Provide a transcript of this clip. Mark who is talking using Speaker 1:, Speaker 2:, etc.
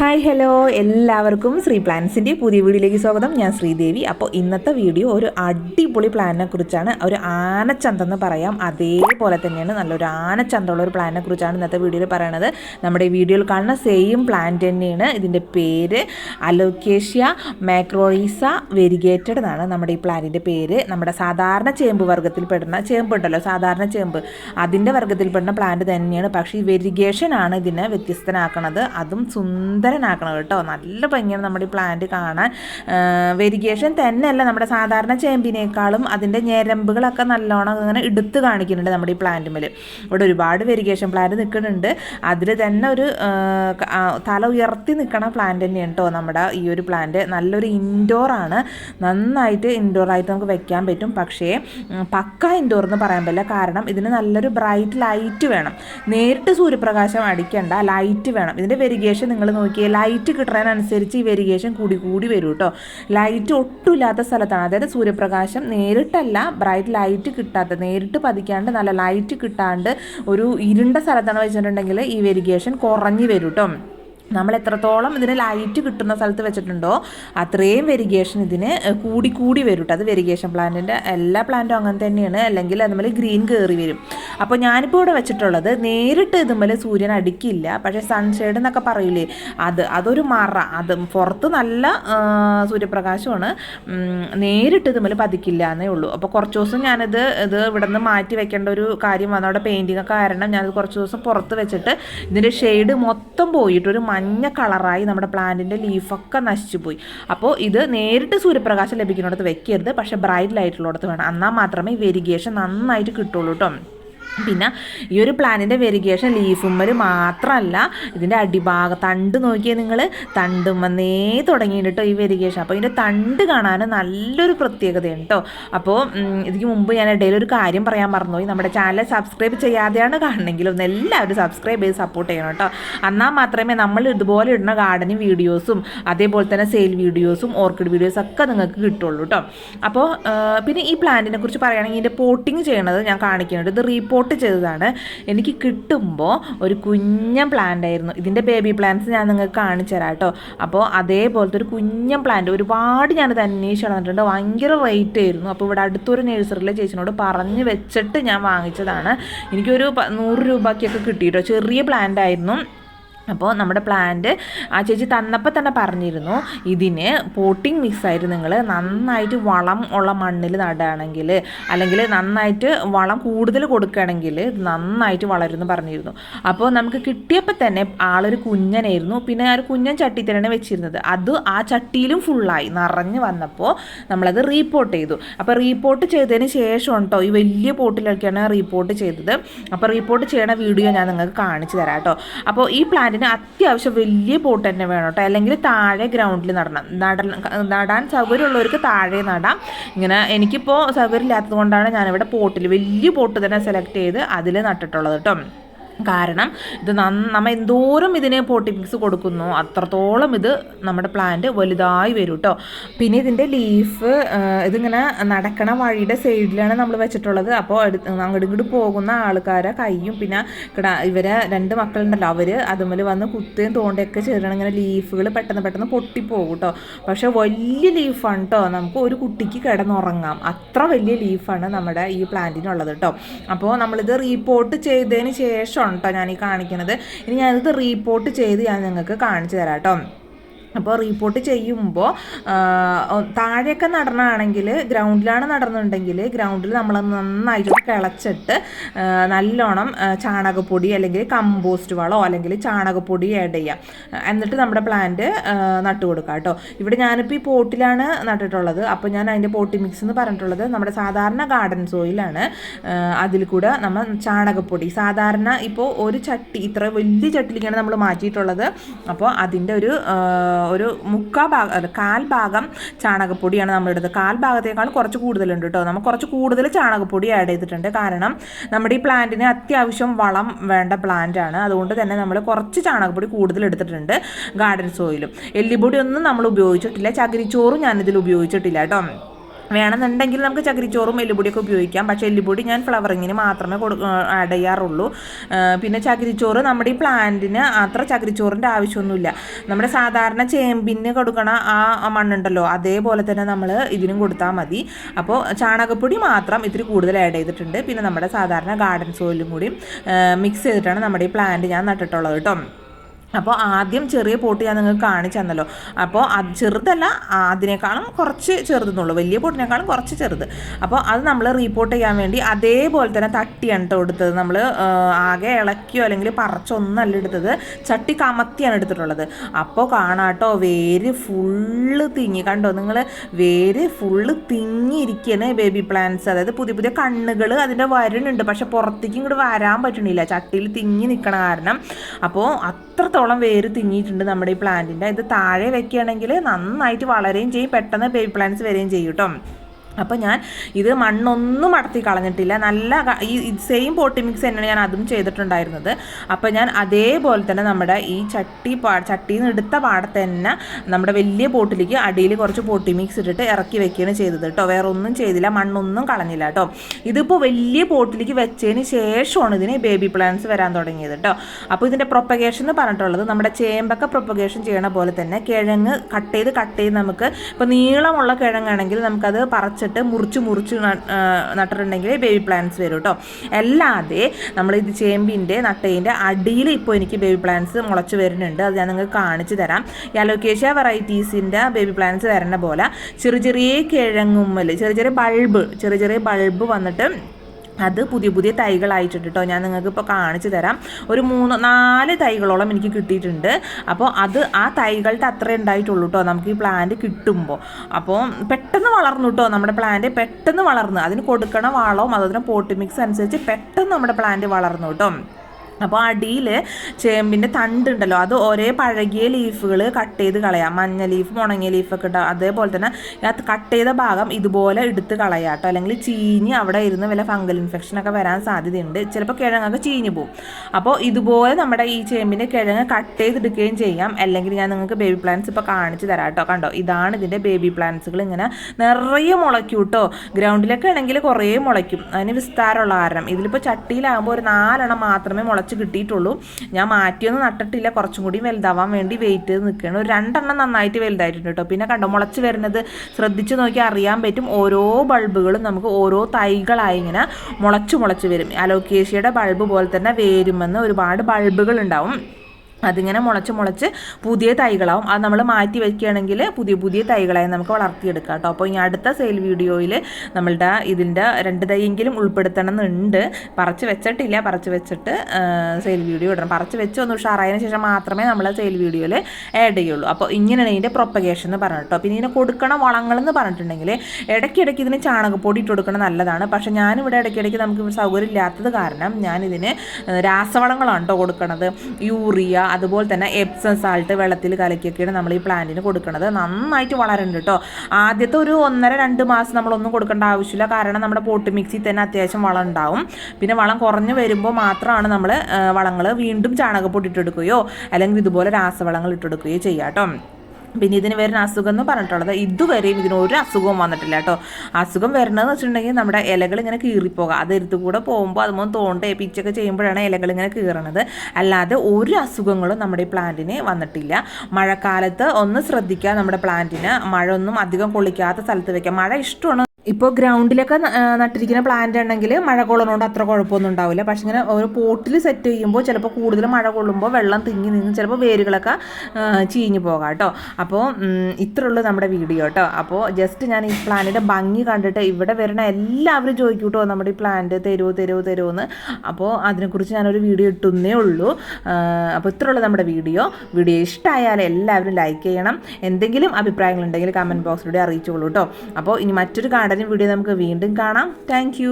Speaker 1: Hi hello. എല്ലാവർക്കും ശ്രീ പ്ലാൻസിന്റെ പുതിയ വീഡിയോയിലേക്ക് സ്വാഗതം. ഞാൻ ശ്രീദേവി. അപ്പോൾ ഇന്നത്തെ വീഡിയോ ഒരു അടിപൊളി പ്ലാനിനെ കുറിച്ചാണ്. ഒരു ആനച്ചന്തെന്ന് പറയാം. അതേപോലെ തന്നെയാണ് നല്ലൊരു ആനച്ചന്തമുള്ള ഒരു പ്ലാനിനെ കുറിച്ചാണ് ഇന്നത്തെ വീഡിയോയിൽ പറയണത്. നമ്മുടെ വീഡിയോയിൽ കാണുന്ന സെയിം പ്ലാൻ തന്നെയാണ്. ഇതിന്റെ പേര് അലോക്കേഷ്യ മാക്രോയിസ വെരിഗേറ്റഡ് എന്നാണ് നമ്മുടെ ഈ പ്ലാന്റിന്റെ പേര്. നമ്മുടെ സാധാരണ ചേമ്പ് വർഗത്തിൽപ്പെടുന്ന ചേമ്പ് ഉണ്ടല്ലോ സാധാരണ ചേമ്പ്. അതിന്റെ വർഗത്തിൽപ്പെടുന്ന പ്ലാന്റ് തന്നെയാണ്. പക്ഷേ ഈ വെരിഗേഷൻ ആണ് ഇതിനെ വ്യത്യസ്തനാക്കുന്നത് അതും സുന്ദരനാക്കണം കേട്ടോ. നല്ല ഭംഗിയാണ് നമ്മുടെ ഈ പ്ലാന്റ് കാണാൻ. വെരിഗേഷൻ തന്നെയല്ല നമ്മുടെ സാധാരണ ചേമ്പിനേക്കാളും അതിന്റെ ഞരമ്പുകളൊക്കെ നല്ലോണം ഇങ്ങനെ എടുത്ത് കാണിക്കുന്നുണ്ട് നമ്മുടെ ഈ പ്ലാന്റുമേൽ ഇവിടെ ഒരുപാട് വെരിഗേഷൻ പ്ലാന്റ് നിൽക്കുന്നുണ്ട്. അതിൽ തന്നെ ഒരു തല ഉയർത്തി നിൽക്കണ പ്ലാന്റ് തന്നെയാണ് കേട്ടോ നമ്മുടെ ഈ ഒരു പ്ലാന്റ് നല്ലൊരു ഇൻഡോർ ആണ്. നന്നായിട്ട് ഇൻഡോർ ആയിട്ട് നമുക്ക് വെക്കാൻ പറ്റും. പക്ഷേ പക്ക ഇൻഡോർ എന്ന് പറയാൻ പറ്റില്ല. കാരണം ഇതിന് നല്ലൊരു ബ്രൈറ്റ് ലൈറ്റ് വേണം. നേരിട്ട് സൂര്യപ്രകാശം അടിക്കേണ്ട ലൈറ്റ് വേണം. ഇതിന്റെ വെരിഗേഷൻ നിങ്ങൾ നോക്കിയാൽ ലൈറ്റ് കിട്ടുന്നതിനനുസരിച്ച് ഈ വെരിഗേഷൻ കൂടി കൂടി വരും കേട്ടോ ലൈറ്റ് ഒട്ടുമില്ലാത്ത സ്ഥലത്താണ്. അതായത് സൂര്യപ്രകാശം നേരിട്ടല്ല ബ്രൈറ്റ് ലൈറ്റ് കിട്ടാത്ത നേരിട്ട് പതിക്കാണ്ട് നല്ല ലൈറ്റ് കിട്ടാണ്ട് ഒരു ഇരുണ്ട സ്ഥലത്താണ് വെച്ചിട്ടുണ്ടെങ്കിൽ ഈ വെരിഗേഷൻ കുറഞ്ഞു വരും കേട്ടോ നമ്മൾ എത്രത്തോളം ഇതിന് ലൈറ്റ് കിട്ടുന്ന സ്ഥലത്ത് വെച്ചിട്ടുണ്ടോ അത്രയും വെരിഗേഷൻ ഇതിന് കൂടി കൂടി വരും കേട്ടോ അത് വെരിഗേഷൻ പ്ലാന്റിന്റെ എല്ലാ പ്ലാന്റും അങ്ങനെ തന്നെയാണ്. അല്ലെങ്കിൽ അതുമ്മൽ ഗ്രീൻ കയറി വരും. അപ്പോൾ ഞാനിപ്പോൾ ഇവിടെ വെച്ചിട്ടുള്ളത് നേരിട്ട് ഇതുമ്മൽ സൂര്യൻ അടിക്കില്ല പക്ഷേ സൺഷെയ്ഡ് എന്നൊക്കെ പറയില്ലേ അത് അതൊരു മറ. അത് പുറത്ത് നല്ല സൂര്യപ്രകാശമാണ്. നേരിട്ട് ഇതുമ്മൽ പതിക്കില്ല എന്നേ ഉള്ളൂ. അപ്പോൾ കുറച്ച് ദിവസം ഞാനിത് ഇത് ഇവിടെ നിന്ന് മാറ്റി വെക്കേണ്ട ഒരു കാര്യം വന്നവിടെ പെയിന്റിങ് കാരണം ഞാനത് കുറച്ച് ദിവസം പുറത്ത് വെച്ചിട്ട് ഇതിന്റെ ഷെയ്ഡ് മൊത്തം പോയിട്ട് ഒരു മഞ്ഞ കളറായി നമ്മുടെ പ്ലാന്റിന്റെ ലീഫൊക്കെ നശിച്ചു പോയി അപ്പോൾ ഇത് നേരിട്ട് സൂര്യപ്രകാശം ലഭിക്കുന്നിടത്ത് വെക്കരുത് പക്ഷേ ബ്രൈറ്റ് ലൈറ്റുള്ളിടത്ത് വേണം. എന്നാൽ മാത്രമേ വെരിഗേഷൻ നന്നായിട്ട് കിട്ടുള്ളൂ കേട്ടോ പിന്നെ ഈ ഒരു പ്ലാനിന്റെ വെരിഗേഷൻ ലീഫുമ്മൽ മാത്രമല്ല ഇതിന്റെ അടിഭാഗം തണ്ട് നോക്കിയാൽ നിങ്ങൾ തണ്ടുമ്മന്നേ തുടങ്ങിയിട്ട് ഈ വെരിഗേഷൻ അപ്പോൾ ഇതിന്റെ തണ്ട് കാണാൻ നല്ലൊരു പ്രത്യേകതയാണ് കേട്ടോ അപ്പോൾ ഇതിന് മുമ്പ് ഞാൻ ഇടയിൽ ഒരു കാര്യം പറയാൻ മറന്നുപോയി. നമ്മുടെ ചാനൽ സബ്സ്ക്രൈബ് ചെയ്യാതെയാണ് കാണണമെങ്കിൽ ഒന്ന് എല്ലാവരും സബ്സ്ക്രൈബ് ചെയ്ത് സപ്പോർട്ട് ചെയ്യണം കേട്ടോ എന്നാൽ മാത്രമേ നമ്മൾ ഇതുപോലെ ഇടുന്ന ഗാർഡനിങ് വീഡിയോസും അതേപോലെ തന്നെ സെയിൽ വീഡിയോസും ഓർക്കിഡ് വീഡിയോസും ഒക്കെ നിങ്ങൾക്ക് കിട്ടുള്ളൂ കേട്ടോ അപ്പോൾ പിന്നെ ഈ പ്ലാന്റിനെ കുറിച്ച് പറയുകയാണെങ്കിൽ ഇതിന്റെ പോട്ടിങ് ചെയ്യണത് ഞാൻ കാണിക്കുന്നുണ്ട്. ഇത് റീപോർട്ട് ചെയ്തതാണ്. എനിക്ക് കിട്ടുമ്പോൾ ഒരു കുഞ്ഞൻ പ്ലാന്റ് ആയിരുന്നു. ഇതിന്റെ ബേബി പ്ലാന്റ്സ് ഞാൻ നിങ്ങൾക്ക് കാണിച്ചു തരാം കേട്ടോ അപ്പോൾ അതേപോലത്തെ ഒരു കുഞ്ഞൻ പ്ലാന്റ് ഒരുപാട് ഞാനത് അന്വേഷിച്ച് നടന്നിട്ടുണ്ട് ഭയങ്കര റേറ്റ് ആയിരുന്നു. അപ്പോൾ ഇവിടെ അടുത്തൊരു നഴ്സറിയിലെ ചേച്ചിനോട് പറഞ്ഞ് വെച്ചിട്ട് ഞാൻ വാങ്ങിച്ചതാണ്. എനിക്കൊരു നൂറ് രൂപയ്ക്കൊക്കെ കിട്ടിയിട്ടോ. ചെറിയ പ്ലാന്റ് ആയിരുന്നു. അപ്പോൾ നമ്മുടെ പ്ലാന്റ് ആ ചേച്ചി തന്നപ്പോൾ തന്നെ പറഞ്ഞിരുന്നു ഇതിന് പോട്ടിംഗ് മിക്സായിട്ട് നിങ്ങൾ നന്നായിട്ട് വളം ഉള്ള മണ്ണിൽ നടുകയാണെങ്കിൽ അല്ലെങ്കിൽ നന്നായിട്ട് വളം കൂടുതൽ കൊടുക്കുകയാണെങ്കിൽ നന്നായിട്ട് വളരുമെന്ന് പറഞ്ഞിരുന്നു. അപ്പോൾ നമുക്ക് കിട്ടിയപ്പോൾ തന്നെ ആളൊരു കുഞ്ഞനായിരുന്നു. പിന്നെ ആ ഒരു കുഞ്ഞൻ ചട്ടി തന്നെയാണ് വെച്ചിരുന്നത്. അത് ആ ചട്ടിയിലും ഫുള്ളായി നിറഞ്ഞ് വന്നപ്പോൾ നമ്മളത് റീപ്പോർട്ട് ചെയ്തു. അപ്പോൾ റീപ്പോർട്ട് ചെയ്തതിന് ശേഷം കേട്ടോ ഈ വലിയ പോട്ടിലൊക്കെയാണ് റീപ്പോർട്ട് ചെയ്തത്. അപ്പോൾ റീപ്പോർട്ട് ചെയ്യണ വീഡിയോ ഞാൻ നിങ്ങൾക്ക് കാണിച്ചു തരാം കേട്ടോ അപ്പോൾ ഈ പ്ലാന്റ് അതിന് അത്യാവശ്യം വലിയ പോട്ട് തന്നെ വേണം കേട്ടോ. അല്ലെങ്കിൽ താഴെ ഗ്രൗണ്ടിൽ നടണം. നട നടാൻ സൗകര്യമുള്ളവർക്ക് താഴെ നടാം. ഇങ്ങനെ എനിക്കിപ്പോൾ സൗകര്യമില്ലാത്തത് കൊണ്ടാണ് ഞാനിവിടെ പോട്ടിൽ വലിയ പോട്ട് തന്നെ സെലക്ട് ചെയ്ത് അതിൽ നട്ടിട്ടുള്ളത് കേട്ടോ. കാരണം ഇത് നമ്മൾ എന്തോരം ഇതിന് പോട്ടിങ്സ് കൊടുക്കുന്നു അത്രത്തോളം ഇത് നമ്മുടെ പ്ലാന്റ് വലുതായി വരും കേട്ടോ പിന്നെ ഇതിന്റെ ലീഫ് ഇതിങ്ങനെ നടക്കണ വഴിയുടെ സൈഡിലാണ് നമ്മൾ വെച്ചിട്ടുള്ളത്. അപ്പോൾ അങ്ങോട്ട് ഇങ്ങോട്ട് പോകുന്ന ആൾക്കാരെ കൈയും പിന്നെ ഇവരെ രണ്ട് മക്കളുണ്ടല്ലോ അവർ അതുമല്ല വന്ന് കുത്തുകയും തോണ്ടയൊക്കെ ചേരണം ഇങ്ങനെ ലീഫുകൾ പെട്ടെന്ന് പെട്ടെന്ന് പൊട്ടിപ്പോകും കേട്ടോ പക്ഷേ വലിയ ലീഫാണ് കേട്ടോ നമുക്ക് ഒരു കുട്ടിക്ക് കിടന്നുറങ്ങാം. അത്ര വലിയ ലീഫാണ് നമ്മുടെ ഈ പ്ലാന്റിനുള്ളത് കേട്ടോ അപ്പോൾ നമ്മളിത് റീപോർട്ട് ചെയ്തതിന് ശേഷം കേട്ടോ ഞാൻ ഈ കാണിക്കുന്നത് ഇനി ഞാനിത് റീപോർട്ട് ചെയ്ത് ഞാൻ നിങ്ങൾക്ക് കാണിച്ചു തരാം കേട്ടോ. അപ്പോൾ റീപ്പോർട്ട് ചെയ്യുമ്പോൾ താഴെയൊക്കെ നടണമാണെങ്കിൽ ഗ്രൗണ്ടിലാണ് നടന്നുണ്ടെങ്കിൽ ഗ്രൗണ്ടിൽ നമ്മൾ നന്നായിട്ട് കിളച്ചിട്ട് നല്ലോണം ചാണകപ്പൊടി അല്ലെങ്കിൽ കമ്പോസ്റ്റ് വളമോ അല്ലെങ്കിൽ ചാണകപ്പൊടി ആഡ് ചെയ്യാം. എന്നിട്ട് നമ്മുടെ പ്ലാന്റ് നട്ടു കൊടുക്കാം കേട്ടോ. ഇവിടെ ഞാനിപ്പോൾ ഈ പോട്ടിലാണ് നട്ടിട്ടുള്ളത്. അപ്പോൾ ഞാൻ അതിന്റെ പോട്ടി മിക്സ് എന്ന് പറഞ്ഞിട്ടുള്ളത് നമ്മുടെ സാധാരണ ഗാർഡൻ സോയിലാണ് അതിൽ കൂടെ നമ്മൾ ചാണകപ്പൊടി സാധാരണ ഇപ്പോൾ ഒരു ചട്ടി ഇത്ര വലിയ ചട്ടിലേക്കാണ് നമ്മൾ മാറ്റിയിട്ടുള്ളത്. അപ്പോൾ അതിന്റെ ഒരു ഒരു മുക്കാ ഭാഗം അല്ല കാൽ ഭാഗം ചാണകപ്പൊടിയാണ് നമ്മൾ എടുത്തത് കാൽ ഭാഗത്തേക്കാൾ കുറച്ച് കൂടുതലുണ്ട് കേട്ടോ. നമ്മൾ കുറച്ച് കൂടുതൽ ചാണകപ്പൊടി ആഡ് ചെയ്തിട്ടുണ്ട്. കാരണം നമ്മുടെ ഈ പ്ലാന്റിന് അത്യാവശ്യം വളം വേണ്ട പ്ലാന്റ് ആണ്. അതുകൊണ്ട് തന്നെ നമ്മൾ കുറച്ച് ചാണകപ്പൊടി കൂടുതൽ എടുത്തിട്ടുണ്ട് ഗാർഡൻ സോയിലും എല്ലിപ്പൊടി ഒന്നും നമ്മൾ ഉപയോഗിച്ചിട്ടില്ല. ചകിരിച്ചോറും ഞാനിതിൽ ഉപയോഗിച്ചിട്ടില്ല കേട്ടോ. വേണമെന്നുണ്ടെങ്കിൽ നമുക്ക് ചകിരിച്ചോറും എല്ലുപൊടിയൊക്കെ ഉപയോഗിക്കാം. പക്ഷേ എല്ലുപൊടി ഞാൻ ഫ്ലവറിങ്ങിന് മാത്രമേ കൊടു ആഡ് ചെയ്യാറുള്ളൂ പിന്നെ ചകിരിച്ചോറ് നമ്മുടെ ഈ പ്ലാന്റിന് അത്ര ചകിരിച്ചോറിന്റെ ആവശ്യമൊന്നുമില്ല. നമ്മുടെ സാധാരണ ചേമ്പിന് കൊടുക്കണ ആ മണ്ണുണ്ടല്ലോ അതേപോലെ തന്നെ നമ്മൾ ഇതിനും കൊടുത്താൽ മതി. അപ്പോൾ ചാണകപ്പൊടി മാത്രം ഇത്തിരി കൂടുതൽ ആഡ് ചെയ്തിട്ടുണ്ട്. പിന്നെ നമ്മുടെ സാധാരണ ഗാർഡൻ സോയിലും കൂടി മിക്സ് ചെയ്തിട്ടാണ് നമ്മുടെ ഈ പ്ലാന്റ് ഞാൻ നട്ടിട്ടുള്ളത് കേട്ടോ അപ്പോൾ ആദ്യം ചെറിയ പോട്ട് ഞാൻ നിങ്ങൾക്ക് കാണിച്ചു തന്നല്ലോ. അപ്പോൾ അത് ചെറുതല്ല അതിനേക്കാളും കുറച്ച് ചെറുതെന്നുള്ളൂ. വലിയ പോട്ടിനേക്കാളും കുറച്ച് ചെറുത്. അപ്പോൾ അത് നമ്മൾ റീപോർട്ട് ചെയ്യാൻ വേണ്ടി അതേപോലെ തന്നെ തട്ടിയാണ് കേട്ടോ എടുത്തത്. നമ്മൾ ആകെ ഇളക്കിയോ അല്ലെങ്കിൽ പറച്ചൊന്നല്ല എടുത്തത്. ചട്ടി കമത്തിയാണ് എടുത്തിട്ടുള്ളത്. അപ്പോൾ കാണാട്ടോ വേര് ഫുള്ള് തിങ്ങി. കണ്ടോ നിങ്ങൾ? വേര് ഫുള്ള് തിങ്ങിയിരിക്കുകയാണ് ബേബി പ്ലാന്റ്സ് അതായത് പുതിയ പുതിയ കണ്ണുകൾ അതിന്റെ വരുന്നുണ്ട് പക്ഷെ പുറത്തേക്ക് ഇങ്ങോട്ട് വരാൻ പറ്റണില്ല. ചട്ടിയിൽ തിങ്ങി നിൽക്കണ കാരണം. അപ്പോൾ അത്രത്തോളം വേര് തിങ്ങിയിട്ടുണ്ട് നമ്മുടെ ഈ പ്ലാന്റിന്റെ ഇത് താഴെ വെക്കുകയാണെങ്കിൽ നന്നായിട്ട് വളരുകയും ചെയ്യും. പെട്ടെന്ന് ബേബി പ്ലാന്റ്സ് വരികയും ചെയ്യും കേട്ടോ അപ്പോൾ ഞാൻ ഇത് മണ്ണൊന്നും അടത്തി കളഞ്ഞിട്ടില്ല. നല്ല ഈ സെയിം പോട്ടി മിക്സ് തന്നെയാണ് ഞാൻ അതും ചെയ്തിട്ടുണ്ടായിരുന്നത്. അപ്പോൾ ഞാൻ അതേപോലെ തന്നെ നമ്മുടെ ഈ ചട്ടി പാ ചട്ടിയിൽ നിന്ന് എടുത്ത പാടത്ത് തന്നെ നമ്മുടെ വലിയ പോട്ടിലേക്ക് അടിയിൽ കുറച്ച് പോട്ടി മിക്സ് ഇട്ടിട്ട് ഇറക്കി വെക്കുകയാണ് ചെയ്തത് കേട്ടോ. വേറെ ഒന്നും ചെയ്തില്ല. മണ്ണൊന്നും കളഞ്ഞില്ല കേട്ടോ. ഇതിപ്പോൾ വലിയ പോട്ടിലേക്ക് വെച്ചതിന് ശേഷമാണ് ഇതിന് ബേബി പ്ലാന്റ്സ് വരാൻ തുടങ്ങിയത് കേട്ടോ. അപ്പോൾ ഇതിന്റെ പ്രൊപ്പഗേഷൻ എന്ന് പറഞ്ഞിട്ടുള്ളത് നമ്മുടെ ചേമ്പൊക്കെ പ്രൊപ്പഗേഷൻ ചെയ്യണ പോലെ തന്നെ കിഴങ്ങ് കട്ട് ചെയ്ത് കട്ട് ചെയ്ത് നമുക്ക് ഇപ്പോൾ നീളമുള്ള കിഴങ്ങാണെങ്കിൽ നമുക്കത് പറിച്ചിട്ട് മുറിച്ച് മുറിച്ച് നട്ടിട്ടുണ്ടെങ്കിൽ ബേബി പ്ലാന്റ്സ് വരും കേട്ടോ അല്ലാതെ നമ്മൾ ഇത് ചേമ്പിന്റെ നട്ടതിന്റെ അടിയിൽ ഇപ്പോൾ എനിക്ക് ബേബി പ്ലാന്റ്സ് മുളച്ച് വരുന്നുണ്ട്. അത് ഞാൻ നിങ്ങൾക്ക് കാണിച്ചു തരാം. യാലോക്കേഷ്യ വെറൈറ്റീസിന്റെ ബേബി പ്ലാന്റ്സ് വരുന്ന പോലെ ചെറിയ ചെറിയ കിഴങ്ങുമ്മൽ ചെറിയ ചെറിയ ബൾബ് ചെറിയ ചെറിയ ബൾബ് വന്നിട്ട് അത് പുതിയ പുതിയ തൈകളായിട്ടുണ്ട് കേട്ടോ. ഞാൻ നിങ്ങൾക്ക് ഇപ്പോൾ കാണിച്ചു തരാം. ഒരു മൂന്ന് നാല് തൈകളോളം എനിക്ക് കിട്ടിയിട്ടുണ്ട്. അപ്പോൾ അത് ആ തൈകളുടെ അത്രേ ഉണ്ടായിട്ടുള്ളൂ കേട്ടോ. നമുക്ക് ഈ പ്ലാന്റ് കിട്ടുമ്പോൾ അപ്പോൾ പെട്ടെന്ന് വളർന്നു കേട്ടോ. നമ്മുടെ പ്ലാന്റ് പെട്ടെന്ന് വളർന്നു. അതിന് കൊടുക്കണ വളവും അതുപോലെ പോട്ടി മിക്സ് അനുസരിച്ച് പെട്ടെന്ന് നമ്മുടെ പ്ലാന്റ് വളർന്നു കേട്ടോ. അപ്പോൾ അടിയിൽ ചേമ്പിന്റെ തണ്ടുണ്ടല്ലോ അത് ഒരേ പഴകിയ ലീഫുകൾ കട്ട് ചെയ്ത് കളയാം. മഞ്ഞ ലീഫ് ഉണങ്ങിയ ലീഫൊക്കെ ഉണ്ടാവും അതേപോലെ തന്നെ അത് കട്ട് ചെയ്ത ഭാഗം ഇതുപോലെ എടുത്ത് കളയാം കേട്ടോ അല്ലെങ്കിൽ ചീഞ്ഞ് അവിടെ ഇരുന്ന് വല്ല ഫംഗൽ ഇൻഫെക്ഷനൊക്കെ വരാൻ സാധ്യതയുണ്ട്. ചിലപ്പോൾ കിഴങ്ങൊക്കെ ചീഞ്ഞ് പോകും അപ്പോൾ ഇതുപോലെ നമ്മുടെ ഈ ചേമ്പിന്റെ കിഴങ്ങ് കട്ട് ചെയ്തെടുക്കുകയും ചെയ്യാം. അല്ലെങ്കിൽ ഞാൻ നിങ്ങൾക്ക് ബേബി പ്ലാന്റ്സ് ഇപ്പോൾ കാണിച്ചു തരാം കേട്ടോ കണ്ടോ? ഇതാണ് ഇതിന്റെ ബേബി പ്ലാന്റ്സുകൾ ഇങ്ങനെ നിറയെ മുളയ്ക്കും കേട്ടോ ഗ്രൗണ്ടിലൊക്കെ ആണെങ്കിൽ കുറേ മുളയ്ക്കും. അതിന് വിസ്താരമുള്ള കാരണം ഇതിലിപ്പോൾ ചട്ടിയിലാകുമ്പോൾ ഒരു നാലെണ്ണം മാത്രമേ മുളച്ച് കിട്ടിയിട്ടുള്ളൂ. ഞാൻ മാറ്റിയൊന്നും നട്ടിട്ടില്ല. കുറച്ചും കൂടി വലുതാവാൻ വേണ്ടി വെയിറ്റ് ചെയ്ത് നിൽക്കുകയാണ് ഒരു രണ്ടെണ്ണം നന്നായിട്ട് വലുതായിട്ടുണ്ട് കേട്ടോ പിന്നെ കണ്ടോ മുളച്ച് വരുന്നത് ശ്രദ്ധിച്ച് നോക്കി അറിയാൻ പറ്റും. ഓരോ ബൾബുകളും നമുക്ക് ഓരോ തൈകളായി ഇങ്ങനെ മുളച്ച് മുളച്ച് വരും. അലോക്കേഷ്യയുടെ ബൾബ് പോലെ തന്നെ വേരുമെന്ന് ഒരുപാട് ബൾബുകൾ ഉണ്ടാവും. അതിങ്ങനെ മുളച്ച് മുളച്ച് പുതിയ തൈകളാവും. അത് നമ്മൾ മാറ്റി വയ്ക്കുകയാണെങ്കിൽ പുതിയ പുതിയ തൈകളായി നമുക്ക് വളർത്തിയെടുക്കാം കേട്ടോ. അപ്പോൾ ഇനി അടുത്ത സെയിൽ വീഡിയോയിൽ നമ്മളുടെ ഇതിന്റെ രണ്ട് തൈയെങ്കിലും ഉൾപ്പെടുത്തണം എന്നുണ്ട് പറിച്ച് വെച്ചിട്ടില്ല. പറിച്ച് വെച്ചിട്ട് സെയിൽ വീഡിയോ ഇടണം. പറിച്ച് വെച്ച് ഒന്ന് ഉഷാറായതിനു ശേഷം മാത്രമേ നമ്മൾ സെയിൽ വീഡിയോയിൽ ആഡ് ചെയ്യുള്ളൂ. അപ്പോൾ ഇങ്ങനെയാണ് ഇതിന്റെ പ്രൊപ്പഗേഷൻ എന്ന് പറഞ്ഞിട്ടോ പിന്നെ ഇതിനെ കൊടുക്കണ വളങ്ങൾ എന്ന് പറഞ്ഞിട്ടുണ്ടെങ്കിൽ ഇടയ്ക്കിടയ്ക്ക് ഇതിന് ചാണകപ്പൊടി ഇട്ട് കൊടുക്കണം നല്ലതാണ്. പക്ഷേ ഞാനിവിടെ ഇടയ്ക്കിടയ്ക്ക് നമുക്ക് സൗകര്യം ഇല്ലാത്തത് കാരണം ഞാനിതിന് രാസവളങ്ങളാണ് കേട്ടോ കൊടുക്കണത്. യൂറിയ അതുപോലെ തന്നെ എപ്സം സാൾട്ട് വെള്ളത്തിൽ കലക്കിയൊക്കെയാണ് നമ്മൾ ഈ പ്ലാന്റിന് കൊടുക്കുന്നത് നന്നായിട്ട് വളരുന്നുണ്ട് കേട്ടോ ആദ്യത്തെ ഒരു ഒന്നര രണ്ട് മാസം നമ്മളൊന്നും കൊടുക്കേണ്ട ആവശ്യമില്ല. കാരണം നമ്മുടെ പോട്ട് മിക്സിൽ തന്നെ അത്യാവശ്യം വളം ഉണ്ടാവും. പിന്നെ വളം കുറഞ്ഞു വരുമ്പോൾ മാത്രമാണ് നമ്മൾ വളങ്ങൾ വീണ്ടും ചാണകപ്പൊടി ഇട്ടെടുക്കുകയോ അല്ലെങ്കിൽ ഇതുപോലെ രാസവളങ്ങൾ ഇട്ടെടുക്കുകയോ ചെയ്യാം കേട്ടോ പിന്നെ ഇതിന് വരുന്ന അസുഖം എന്ന് പറഞ്ഞിട്ടുള്ളത് ഇതുവരെയും ഇതിന് ഒരു അസുഖവും വന്നിട്ടില്ല കേട്ടോ. അസുഖം വരണമെന്ന് വെച്ചിട്ടുണ്ടെങ്കിൽ നമ്മുടെ ഇലകൾ ഇങ്ങനെ കീറിപ്പോകുക അത് എടുത്തു കൂടെ പോകുമ്പോൾ അതുമൊന്നും തോണ്ടേ പിച്ചൊക്കെ ചെയ്യുമ്പോഴാണ് ഇലകൾ ഇങ്ങനെ കീറണത്. അല്ലാതെ ഒരു അസുഖങ്ങളും നമ്മുടെ ഈ പ്ലാന്റിന് വന്നിട്ടില്ല. മഴക്കാലത്ത് ഒന്ന് ശ്രദ്ധിക്കുക നമ്മുടെ പ്ലാന്റിന്. മഴ ഒന്നും അധികം കൊള്ളിക്കാത്ത സ്ഥലത്ത് വെക്കുക. മഴ ഇഷ്ടമാണ് ഇപ്പോൾ ഗ്രൗണ്ടിലൊക്കെ നട്ടിരിക്കുന്ന പ്ലാന്റ് ഉണ്ടെങ്കിൽ മഴ കൊള്ളുന്നതുകൊണ്ട് അത്ര കുഴപ്പമൊന്നും ഉണ്ടാവില്ല പക്ഷെ ഇങ്ങനെ ഒരു പോട്ടിൽ സെറ്റ് ചെയ്യുമ്പോൾ ചിലപ്പോൾ കൂടുതൽ മഴ കൊള്ളുമ്പോൾ വെള്ളം തിങ്ങി നിന്ന് ചിലപ്പോൾ വേരുകളൊക്കെ ചീഞ്ഞു പോകാം കേട്ടോ അപ്പോൾ ഇത്രയുള്ളൂ നമ്മുടെ വീഡിയോ കേട്ടോ അപ്പോൾ ജസ്റ്റ് ഞാൻ ഈ പ്ലാന്റിന്റെ ഭംഗി കണ്ടിട്ട് ഇവിടെ വരുന്ന എല്ലാവരും ചോദിക്കും കേട്ടോ നമ്മുടെ ഈ പ്ലാന്റ് തരുമോ തരുമോ തരുമോ എന്ന് അപ്പോൾ അതിനെക്കുറിച്ച് ഞാനൊരു വീഡിയോ ഇട്ടുന്നേ ഉള്ളൂ. അപ്പോൾ ഇത്രേ ഉള്ളൂ നമ്മുടെ വീഡിയോ വീഡിയോ ഇഷ്ടമായാൽ എല്ലാവരും ലൈക്ക് ചെയ്യണം. എന്തെങ്കിലും അഭിപ്രായങ്ങളുണ്ടെങ്കിൽ കമന്റ് ബോക്സിലൂടെ അറിയിച്ചോളൂ കേട്ടോ അപ്പോൾ ഇനി മറ്റൊരു ഗാർഡൻ വീഡിയോ നമുക്ക് വീണ്ടും കാണാം. താങ്ക്